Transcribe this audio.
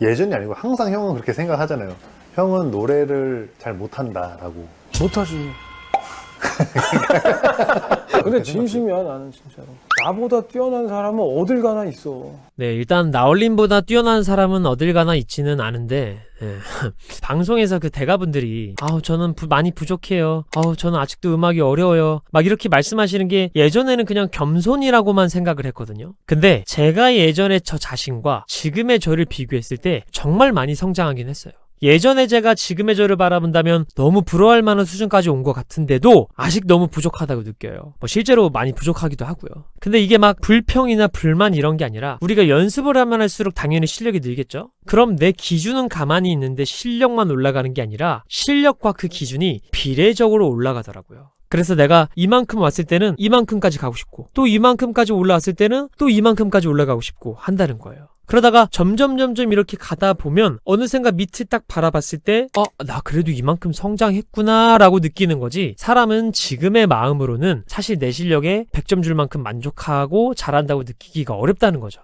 예전이 아니고 항상 형은 그렇게 생각하잖아요. 형은 노래를 잘 못한다라고. 못하지. 근데 진심이야 나는 진짜로. 나보다 뛰어난 사람은 어딜 가나 있어. 네, 일단 나얼린보다 뛰어난 사람은 어딜 가나 있지는 않은데 예. 방송에서 그 대가분들이 아우 저는 부- 많이 부족해요. 아우 저는 아직도 음악이 어려워요. 막 이렇게 말씀하시는 게 예전에는 그냥 겸손이라고만 생각을 했거든요. 근데 제가 예전에 저 자신과 지금의 저를 비교했을 때 정말 많이 성장하긴 했어요. 예전에 제가 지금의 저를 바라본다면 너무 부러워할 만한 수준까지 온 것 같은데도 아직 너무 부족하다고 느껴요. 뭐 실제로 많이 부족하기도 하고요. 근데 이게 막 불평이나 불만 이런 게 아니라 우리가 연습을 하면 할수록 당연히 실력이 늘겠죠? 그럼 내 기준은 가만히 있는데 실력만 올라가는 게 아니라 실력과 그 기준이 비례적으로 올라가더라고요. 그래서 내가 이만큼 왔을 때는 이만큼까지 가고 싶고 또 이만큼까지 올라왔을 때는 또 이만큼까지 올라가고 싶고 한다는 거예요. 그러다가 점점 점점 이렇게 가다 보면 어느샌가 밑을 딱 바라봤을 때 어, 나 그래도 이만큼 성장했구나 라고 느끼는 거지 사람은 지금의 마음으로는 사실 내 실력에 100점 줄 만큼 만족하고 잘한다고 느끼기가 어렵다는 거죠.